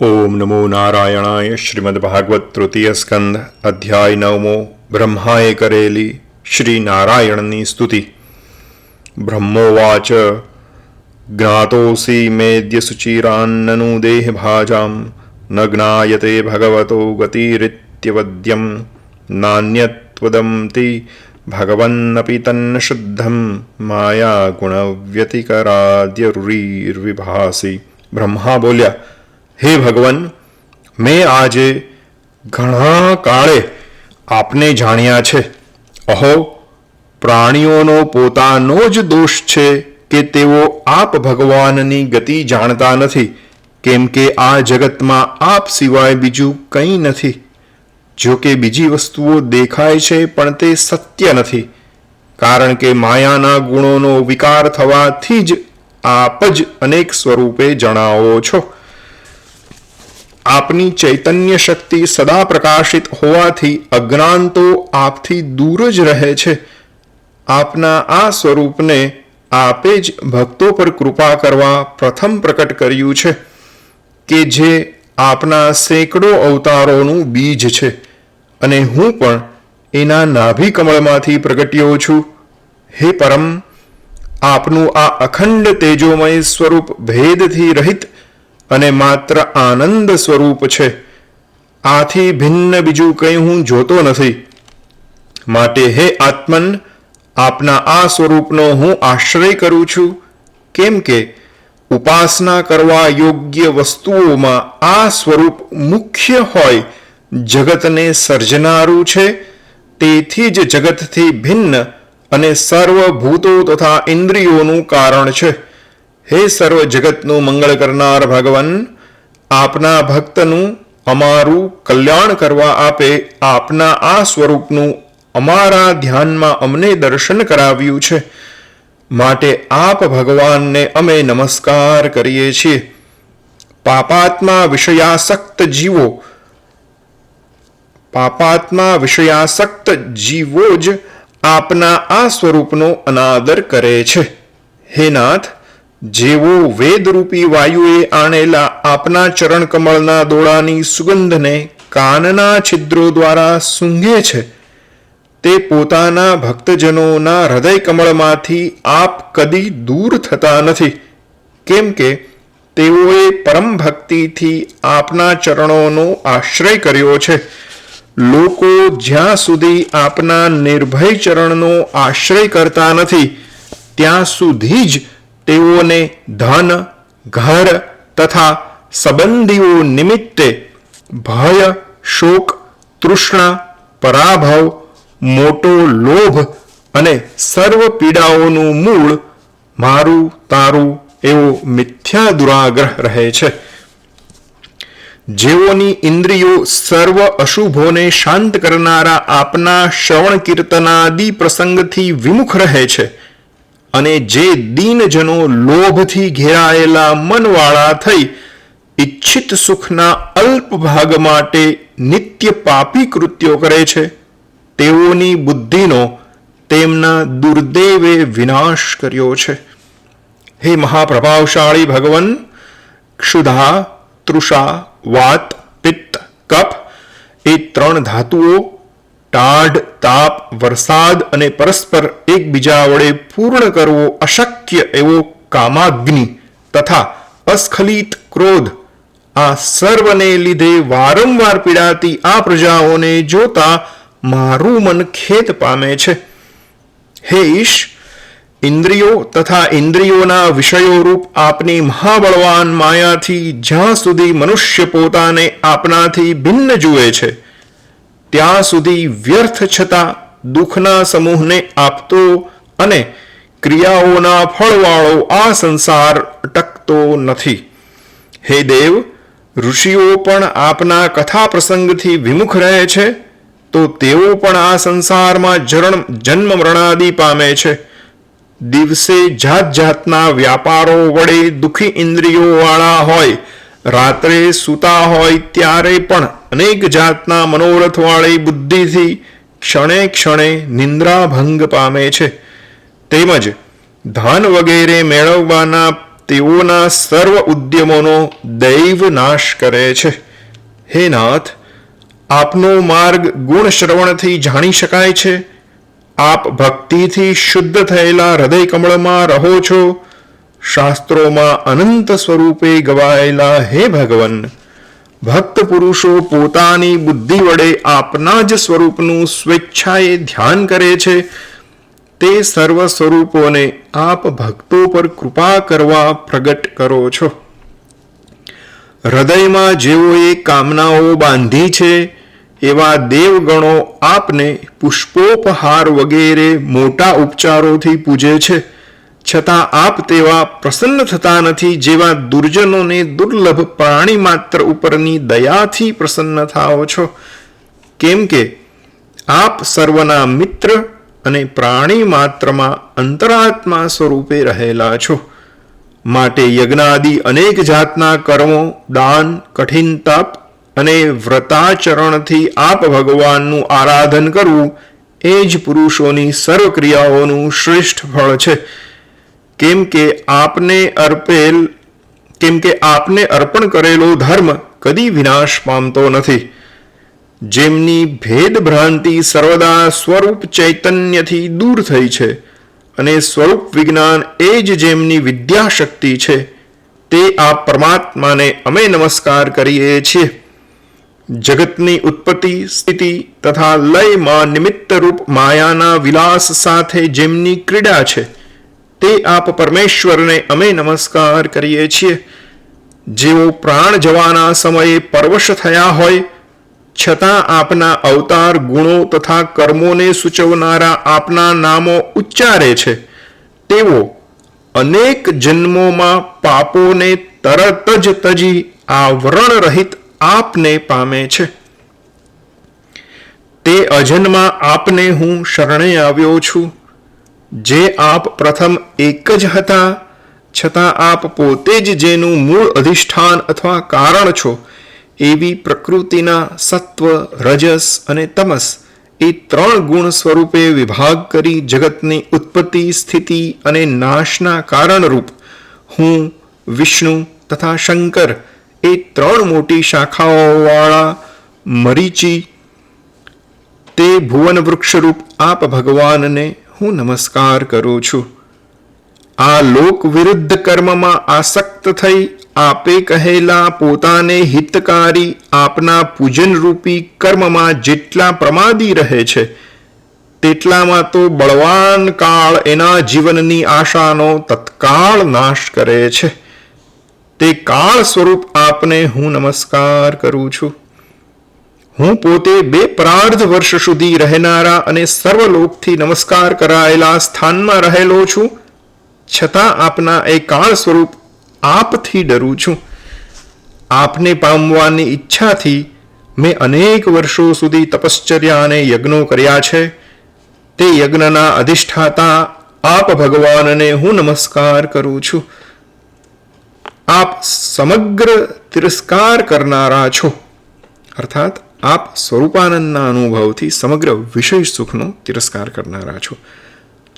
ઓમ નમો નારાયણાય શ્રીમદ ભાગવત તૃતીય સ્કંદ અધ્યાય નવમો બ્રહ્માએ કરેલી શ્રી નારાયણની સ્તુતિ બ્રહ્મોવાચ જ્ઞાતોસી મેદ્ય સુચિરાન્નનુ દેહ ભાજામ ન જ્ઞાયતે ભગવતો ગતિરિત્યવદ્યમ નાન્યત્વદંતિ ભગવન્નપી તન્ન શુદ્ધમ માયા ગુણવ્યતિકરાદ્યરુરીર્વિભાસી બ્રહ્મા બોલ્યા હે ભગવાન, મેં આજે ઘણા કાળે આપને જાણ્યા છે. અહો, પ્રાણીઓનો પોતાનો જ દોષ છે કે તેઓ આપ ભગવાનની ગતિ જાણતા નથી, કેમ કે આ જગતમાં આપ સિવાય બીજું કંઈ નથી. જો કે બીજી વસ્તુઓ દેખાય છે, પણ તે સત્ય નથી, કારણ કે માયાના ગુણોનો વિકાર થવાથી જ આપ જ અનેક સ્વરૂપે જણાવો છો. આપની ચૈતન્ય શક્તિ સદા પ્રકાશિત હોવાથી અજ્ઞાન તો આપથી દૂર જ રહે છે. આપના આ સ્વરૂપને આપે જ ભક્તો પર કૃપા કરવા પ્રથમ પ્રકટ કર્યું છે કે જે આપના સેંકડો અવતારોનું બીજ છે અને હું પણ એના નાભી કમળમાંથી પ્રગટ્યો છું. હે પરમ, આપનું આ અખંડ તેજોમય સ્વરૂપ ભેદથી રહિત અને માત્ર આનંદ સ્વરૂપ છે. આથી ભિન્ન બીજું કંઈ હું જોતો નથી. માટે હે આત્મન, આપના આ સ્વરૂપનો હું આશ્રય કરું છું. કેમ કે ઉપાસના કરવા યોગ્ય વસ્તુઓમાં આ સ્વરૂપ મુખ્ય હોય, જગતને સર્જનારું છે. તેથી જ જગતથી ભિન્ન અને સર્વભૂતો તથા ઇન્દ્રિયોનું કારણ છે. હે સર્વ જગતનું મંગળ કરનાર ભગવાન, આપના ભક્તનું અમારું કલ્યાણ કરવા આપે આપના આ સ્વરૂપનું અમારા ધ્યાનમાં અમને દર્શન કરાવ્યું છે. માટે આપ ભગવાનને અમે નમસ્કાર કરીએ છીએ. પાપાત્મા વિષયાસક્ત જીવો, પાપાત્મા વિષયાસક્ત જીવો જ આપના આ સ્વરૂપનો અનાદર કરે છે. હે નાથ જેવો વેદરૂપી વાયુએ આણેલા આપના ચરણકમળના દોડાની સુગંધને કાનના છિદ્રો દ્વારા સૂંઘે છે, તે પોતાના ભક્તજનોના હૃદય કમળમાંથી આપ કદી દૂર થતા નથી, કેમ કે તેઓએ પરમ ભક્તિથી આપના ચરણોનો આશ્રય કર્યો છે. લોકો જ્યાં સુધી આપના નિર્ભય ચરણનો આશ્રય કરતા નથી, ત્યાં સુધી જ તેઓને ધન, ઘર તથા સંબંધીઓ નિમિત્તે ભય, શોક, તૃષ્ણા, પરાભવ, મોટો લોભ અને સર્વ પીડાઓનું મૂળ મારું, તારું એવો મિથ્યા દુરાગ્રહ રહે છે. જેઓની ઇન્દ્રિયો સર્વ અશુભોને શાંત કરનારા આપના શ્રવણ કીર્તનાદિ પ્રસંગથી વિમુખ રહે છે. અને જે દીનજનો લોભથી ઘેરાયેલા મનવાળા થઈ ઈચ્છિત સુખના અલ્પ ભાગ માટે નિત્ય પાપી કૃત્યો કરે છે, તેઓની બુદ્ધિનો તેમના દુર્દેવે વિનાશ કર્યો છે. હે મહાપ્રભાવશાળી ભગવન, ક્ષુધા, તૃષા, વાત, પિત્ત કપ એ ત્રણ ધાતુઓ ટાઢ, તાપ, વરસાદ અને પરસ્પર એકબીજા વડે પૂર્ણ કરવો અશક્ય એવો કામાગ્નિ તથા અસ્ખલિત ક્રોધ. આ સર્વને લીધે વારંવાર પીડાતી આ પ્રજાઓને જોતા મારું મન ખેત પામે છે. હે ઈશ, ઇન્દ્રિયો તથા ઇન્દ્રિયોના વિષયો રૂપ આપની મહાબળવાન માયાથી જ્યાં સુધી મનુષ્ય પોતાને આપનાથી ભિન્ન જુએ છે ત્યાં સુધી વ્યર્થ છતાં દુઃખના સમૂહને આપતો અને ક્રિયાઓના ફળવાળો આ સંસાર અટકતો નથી. હે દેવ, ઋષિઓ પણ આપના કથા પ્રસંગથી વિમુખ રહે છે, તો તેઓ પણ આ સંસારમાં જરણ, જન્મ મરણાદિ પામે છે. દિવસે જાત જાતના વ્યાપારો વડે દુઃખી ઇન્દ્રિયો વાળા હોય રાત્રે સૂતા હોય ત્યારે પણ અનેક જાતના મનોરથવાળી બુદ્ધિથી ક્ષણે ક્ષણે નિંદ્રાભંગ પામે છે. તેમજ ધન વગેરે મેળવવાના તેઓના સર્વ ઉદ્યમોનો દૈવ નાશ કરે છે. હે નાથ, આપનો માર્ગ ગુણ શ્રવણથી જાણી શકાય છે? આપ ભક્તિથી શુદ્ધ થયેલા હૃદય કમળમાં રહો છો? શાસ્ત્રોમાં અનંત સ્વરૂપે ગવાયેલા હે ભગવન. ભક્ત પુરુષો પોતાની બુદ્ધિ વડે આપના જ સ્વરૂપનું સ્વેચ્છાએ ધ્યાન કરે છે. તે સર્વ સ્વરૂપોને આપ ભક્તો પર કૃપા કરવા પ્રગટ કરો છો. હૃદયમાં જેઓએ કામનાઓ બાંધી છે, એવા દેવગણો આપને પુષ્પોપહાર વગેરે મોટા ઉપચારોથી પૂજે છે. છતાં આપ તેવા પ્રસન્ન થતા નથી જેવા દુર્જનોને દુર્લભ પ્રાણી માત્ર ઉપરની દયાથી પ્રસન્ન થાઓ છો. કેમ કે આપ સર્વના મિત્ર અને પ્રાણી માત્રમાં અંતરાત્મા સ્વરૂપે રહેલા છો. માટે યજ્ઞાદિ અનેક જાતના કર્મો, દાન, કઠિન તપ અને વ્રતાચરણથી આપ ભગવાનનું આરાધન કરવું એ જ પુરુષોની સર્વ ક્રિયાઓનું શ્રેષ્ઠ ફળ છે. કેમ કે આપને અર્પેલ, કેમ કે આપને અર્પણ કરેલો ધર્મ કદી વિનાશ પામતો નથી. જેમની ભેદ ભ્રાંતિ સર્વદા સ્વરૂપ ચૈતન્યથી દૂર થઈ છે અને સ્વરૂપ વિજ્ઞાન એ જ જેમની વિદ્યાશક્તિ છે, તે આ પરમાત્માને અમે નમસ્કાર કરીએ છીએ. જગતની ઉત્પત્તિ, સ્થિતિ તથા લયમાં નિમિત્ત રૂપ માયાના વિલાસ સાથે જેમની ક્રીડા છે તે આપ પરમેશ્વરને અમે નમસ્કાર કરીએ છીએ. જેઓ પ્રાણ જવાના સમયે પરવશ થયા હોય, છતાં આપના અવતાર ગુણો તથા કર્મોને સૂચવનારા આપના નામો ઉચ્ચારે છે. તેઓ અનેક જન્મોમાં પાપોને તરત જ તજી આવરણ રહિત આપને પામે છે. તે અજન્મા આપને હું શરણે આવ્યો છું. જે આપ પ્રથમ એક જ હતા, છતાં આપ પોતે જ જેનું મૂળ અધિષ્ઠાન અથવા કારણ છો, એવી પ્રકૃતિના સત્વ, રજસ અને તમસ, એ ત્રણ ગુણ સ્વરૂપે વિભાગ કરી જગતની ઉત્પત્તિ, સ્થિતિ અને નાશના કારણરૂપ હું, વિષ્ણુ તથા શંકર એ ત્રણ મોટી શાખાઓવાળા મરીચી, તે ભુવન વૃક્ષરૂપ આપ ભગવાનને હું નમસ્કાર કરું છું. આ લોક વિરુદ્ધ કર્મમાં આસક્ત થઈ આપે કહેલા પોતાને હિતકારી આપના પૂજન રૂપી કર્મમાં જેટલા પ્રમાદી રહે છે, તેટલામાં તો બળવાન કાળ એના જીવનની આશાનો તત્કાળ નાશ કરે છે. તે કાળ સ્વરૂપ આપને હું નમસ્કાર કરું છું. હું પોતે બે પ્રાર્ધ વર્ષ સુધી રહેનારા અને સર્વલોકથી નમસ્કાર કરાયેલા સ્થાનમાં રહેલો છું. છતાં આપના એ કાળ સ્વરૂપ આપથી ડરું છું. આપને પામવાની ઈચ્છાથી મેં અનેક વર્ષો સુધી તપશ્ચર્યા અને યજ્ઞો કર્યા છે. તે યજ્ઞના અધિષ્ઠાતા આપ ભગવાનને હું નમસ્કાર કરું છું. આપ સમગ્ર તિરસ્કાર કરનારા છો. અર્થાત આપ સ્વરૂપાનંદના અનુભવથી સમગ્ર વિષય સુખનો તિરસ્કાર કરનારા છો.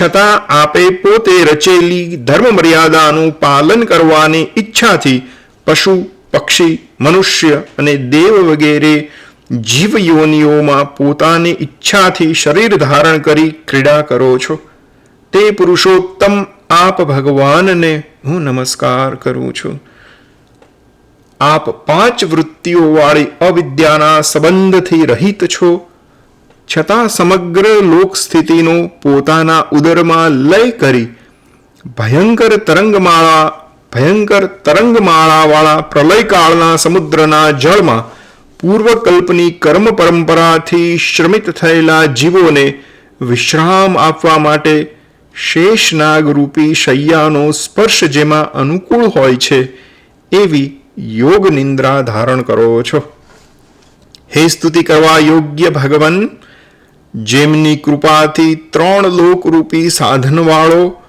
છતાં આપે પોતે રચેલી ધર્મ મર્યાદાનું પાલન કરવાની ઈચ્છાથી પશુ, પક્ષી, મનુષ્ય અને દેવ વગેરે જીવયોનિઓમાં પોતાની ઈચ્છાથી શરીર ધારણ કરી ક્રીડા કરો છો. તે પુરુષોત્તમ આપ ભગવાનને હું નમસ્કાર કરું છું. આપ પાંચ વૃત્તિઓવાળી અવિદ્યાના સંબંધથી રહિત છો. છતાં સમગ્ર લોક સ્થિતિનો પોતાના ઉદરમાં લય કરી ભયંકર તરંગમાળા, ભયંકર તરંગમાળાવાળા પ્રલયકાળના સમુદ્રના જળમાં પૂર્વકલ્પની કર્મ પરંપરાથી શ્રમિત થયેલા જીવોને વિશ્રામ આપવા માટે શેષનાગરૂપી શૈયાનો સ્પર્શ જેમાં અનુકૂળ હોય છે, એવી યોગ નિંદ્રા ધારણ કરો છો. હે સ્તુતિ કરવા યોગ્ય ભગવાન, જેમની કૃપાથી ત્રણ લોકરૂપી સાધનવાળો,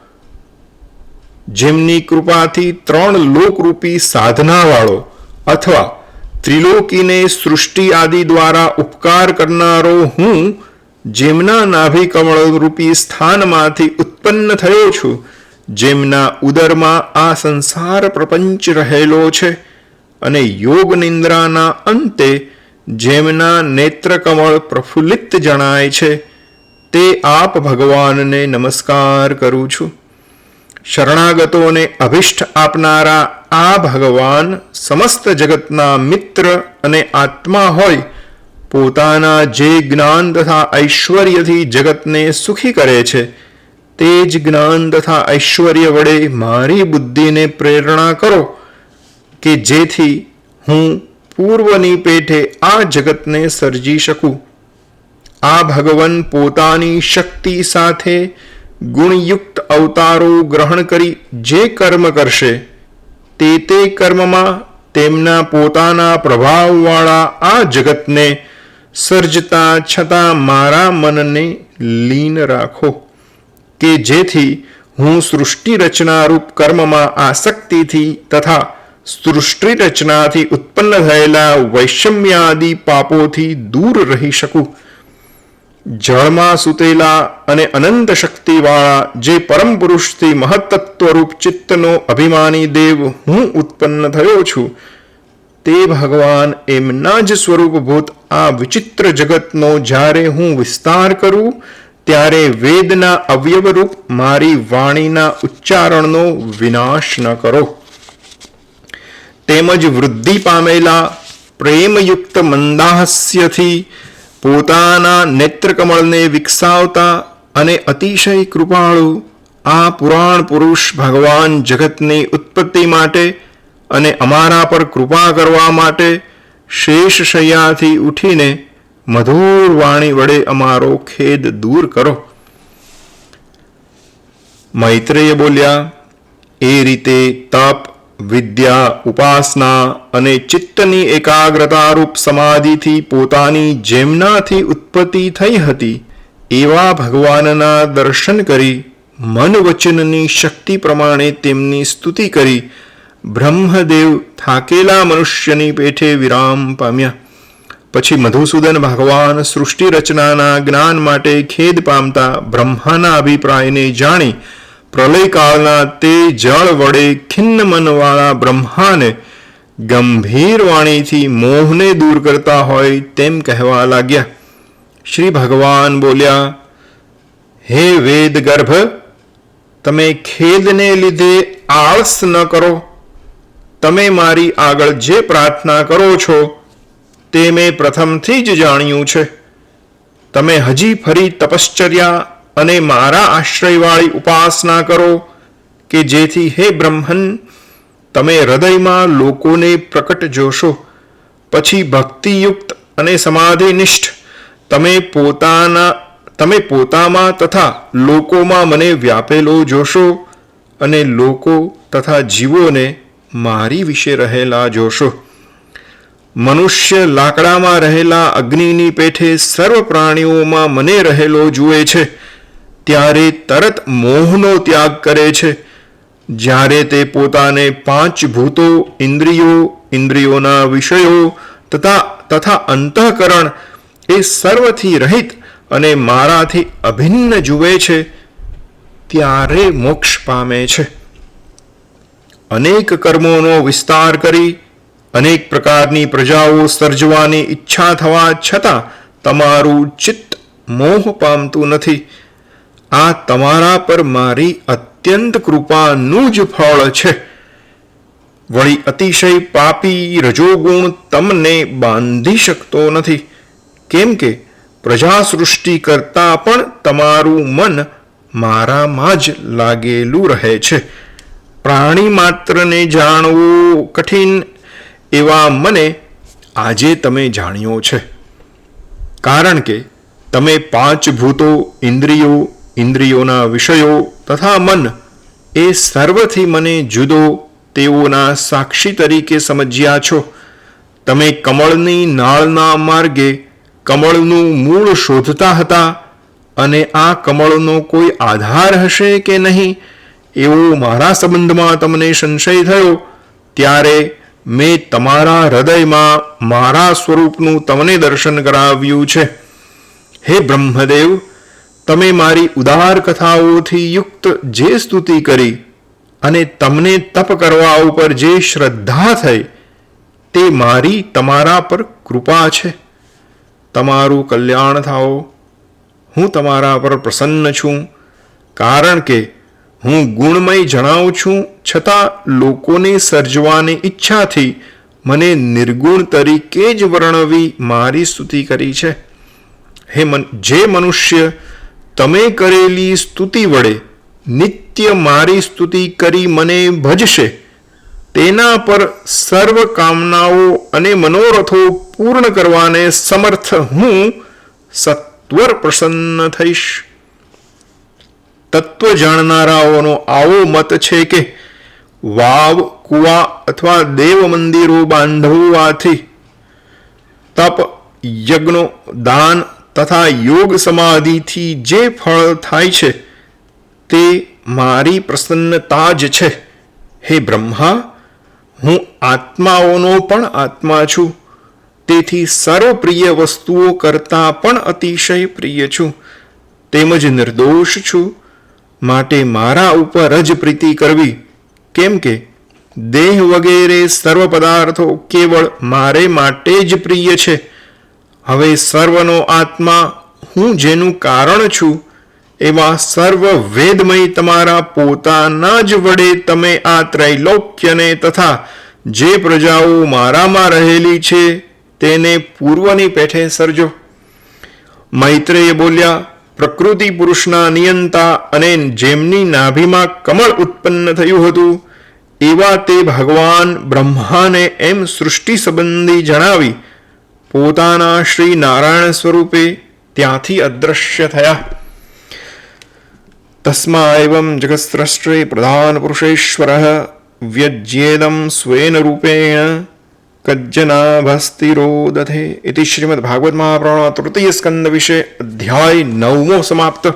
જેમની કૃપાથી ત્રણ લોકરૂપી સાધનાવાળો અથવા ત્રિલોકીને સૃષ્ટિ આદિ દ્વારા ઉપકાર કરનારો હું, જેમના નાભિ રૂપી સ્થાનમાંથી ઉત્પન્ન થયો છું, જેમના ઉદરમાં આ સંસાર પ્રપંચ રહેલો છે. અને યોગ નિંદ્રાના અંતે જેમના નેત્રકમળ પ્રફુલ્લિત જણાય છે, તે આપ ભગવાનને નમસ્કાર કરું છું. શરણાગતોને અભિષ્ટ આપનારા આ ભગવાન સમસ્ત જગતના મિત્ર અને આત્મા હોય, પોતાના જે જ્ઞાન તથા ઐશ્વર્યથી જગતને સુખી કરે છે, તે જ જ્ઞાન તથા ઐશ્વર્ય વડે મારી બુદ્ધિને પ્રેરણા કરો. કે જેથી હું પૂર્વની પેઠે આ જગતને સર્જી શકું. આ ભગવાન પોતાની શક્તિ સાથે ગુણયુક્ત અવતારો ગ્રહણ કરી જે કર્મ કરશે, તે તે કર્મમાં તેમના પોતાના પ્રભાવવાળા આ જગતને સર્જતા છતાં મારા મનને લીન રાખો, કે જેથી હું સૃષ્ટિ રચનારૂપ કર્મમાં આસક્તિથી તથા સૃષ્ટિ રચનાથી ઉત્પન્ન થયેલા વૈષમ્યાદિ પાપોથી દૂર રહી શકું. જળમાં સૂતેલા અને અનંત શક્તિવાળા જે પરમ પુરુષથી મહત્તત્વરૂપ ચિત્તનો અભિમાની દેવ હું ઉત્પન્ન થયો છું, તે ભગવાન એમના જ સ્વરૂપભૂત આ વિચિત્ર જગતનો જ્યારે હું વિસ્તાર કરું, ત્યારે વેદના અવયવરૂપ મારી વાણીના ઉચ્ચારણનો વિનાશ ન કરો. તેમજ વૃદ્ધિ પામેલા પ્રેમયુક્ત મંદાહસ્યથી પોતાના નેત્રકમળને વિકસાવતા અને અતિશય કૃપાળુ આ પુરાણ પુરુષ ભગવાન જગતની ઉત્પત્તિ માટે અને અમારા પર કૃપા કરવા માટે શેષ શૈયાથી ઉઠીને મધુર વાણી વડે અમારો ખેદ દૂર કરો. મૈત્રેય બોલ્યા, એ રીતે તપ વિદ્યા, ઉપાસના અને ચિત્તની એકાગ્રતારૂપ સમાધિથી પોતાની જેમનાથી ઉત્પત્તિ થઈ હતી, એવા ભગવાનના દર્શન કરી મન વચનની શક્તિ પ્રમાણે તેમની સ્તુતિ કરી, બ્રહ્મદેવ થાકેલા મનુષ્યની પેઠે વિરામ પામ્યા. પછી મધુસૂદન ભગવાન સૃષ્ટિ રચનાના જ્ઞાન માટે ખેદ પામતા બ્રહ્માના અભિપ્રાયને જાણી પ્રલયકાળના તે જળ વડે ખિન્ન મનવાળા બ્રહ્માને ગંભીર વાણીથી મોહને દૂર કરતા હોય તેમ કહેવા લાગ્યા. શ્રી ભગવાન બોલ્યા, હે વેદ ગર્ભ, તમે ખેદને લીધે આળસ ન કરો. તમે મારી આગળ જે પ્રાર્થના કરો છો તે મેં પ્રથમથી જ જાણ્યું છે. તમે હજી ફરી તપશ્ચર્યા અને મારા આશ્રયવાળી ઉપાસના કરો કે જેથી હે બ્રહ્મન, તમે હૃદયમાં લોકોને પ્રકટ જોશો. પછી ભક્તિયુક્ત અને સમાધિનિષ્ઠ, તમે પોતાના, તમે પોતામાં તથા લોકોમાં મને વ્યાપેલો જોશો અને લોકો તથા જીવોને મારી વિશે રહેલા જોશો. મનુષ્ય લાકડામાં રહેલા અગ્નિની પેઠે સર્વ પ્રાણીઓમાં મને રહેલો જુએ છે. ત્યારે તરત મોહનો ત્યાગ કરે છે. જ્યારે તે પોતાને પાંચ ભૂતો, ઇન્દ્રિયો, ઇન્દ્રિયોના વિષયો તથા તથા અંતઃકરણ એ સર્વથી રહિત અને મારાથી અભિન્ન જુએ છે, ત્યારે મોક્ષ પામે છે. અનેક કર્મોનો વિસ્તાર કરી, અનેક પ્રકારની પ્રજાઓ સર્જવાની ઈચ્છા થવા છતાં તમારું ચિત્ત મોહ પામતું નથી. આ તમારા પર મારી અત્યંત કૃપાનું જ ફળ છે. વળી અતિશય પાપી રજોગુણ તમને બાંધી શકતો નથી. કેમ કે પ્રજા સૃષ્ટિ કરતા પણ તમારું મન મારામાં જ લાગેલું રહે છે. પ્રાણી માત્રને જાણવું કઠિન એવા મને આજે તમે જાણ્યો છે. કારણ કે તમે પાંચ ભૂતો, ઇન્દ્રિયો ઇન્દ્રિયોના વિષયો તથા મન એ સર્વથી મને જુદો તેઓના સાક્ષી તરીકે સમજ્યા છો. તમે કમળની નાળના માર્ગે કમળનું મૂળ શોધતા હતા અને આ કમળનો કોઈ આધાર હશે કે નહીં એવો મારા સંબંધમાં તમને સંશય થયો, ત્યારે મેં તમારા હૃદયમાં મારા સ્વરૂપનું તમને દર્શન કરાવ્યું છે. હે બ્રહ્મદેવ તમે મારી ઉદાર કથાઓથી યુક્ત જે સ્તુતિ કરી અને તમને તપ કરવા ઉપર જે શ્રદ્ધા થઈ, તે મારી તમારા પર કૃપા છે. તમારું કલ્યાણ થાઓ. હું તમારા પર પ્રસન્ન છું, કારણ કે હું ગુણમય જણાવું છું, છતાં લોકોને સર્જવાની ઈચ્છાથી મને નિર્ગુણ તરીકે જ વર્ણવી મારી સ્તુતિ કરી છે. હે મન, જે મનુષ્ય તમે કરેલી સ્તુતિ વડે નિત્ય મારી સ્તુતિ કરી મને ભજશે. તેના પર સર્વ કામનાઓ અને મનોરથો પૂર્ણ કરવાને સમર્થ હું સત્વર પ્રસન્ન થઈશ. તત્વ જાણનારાઓનો આવો મત છે કે વાવ, કુવા અથવા દેવ મંદિરો બાંધવાથી તપ, યજ્ઞો, દાન તથા યોગ સમાધિથી જે ફળ થાય છે, તે મારી પ્રસન્નતા જ છે. હે બ્રહ્મા, હું આત્માઓનો પણ આત્મા છું. તેથી સર્વપ્રિય વસ્તુઓ કરતાં પણ અતિશય પ્રિય છું. તેમજ નિર્દોષ છું. માટે મારા ઉપર જ પ્રીતિ કરવી. કેમ કે દેહ વગેરે સર્વ પદાર્થો કેવળ મારે માટે જ પ્રિય છે. હવે સર્વનો આત્મા, હું જેનું કારણ છું, એવા સર્વ વેદમય તમારા પોતાના જ વડે તમે આ ત્રૈલોક્યને તથા જે પ્રજાઓ મારામાં રહેલી છે, તેને પૂર્વની પેઠે સર્જો. મૈત્રેય બોલ્યા, પ્રકૃતિ પુરુષના નિયંતા અને જેમની નાભીમાં કમળ ઉત્પન્ન થયું હતું, એવા તે ભગવાન બ્રહ્માને એમ સૃષ્ટિ સંબંધી જણાવી પોતાના શ્રી નારાયણ સ્વરૂપે ત્યાંથી અદ્રશ્ય થયા તસ્મા એવમ જગત્સ્રષ્ટ્રે પ્રધાન પુરુષેશ્વર વ્યજ્યેદમ સ્વેન રૂપેણ કજ્જનાભસ્તિરો દધે ઇતિ શ્રીમદ ભાગવત મહાપ્રાણ તૃતીય સ્કંદ વિશે અધ્યાય નવમો સમાપ્ત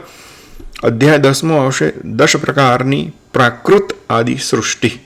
અધ્યાય દસમો આવશે દશ પ્રકારની પ્રાકૃત આદિ સૃષ્ટિ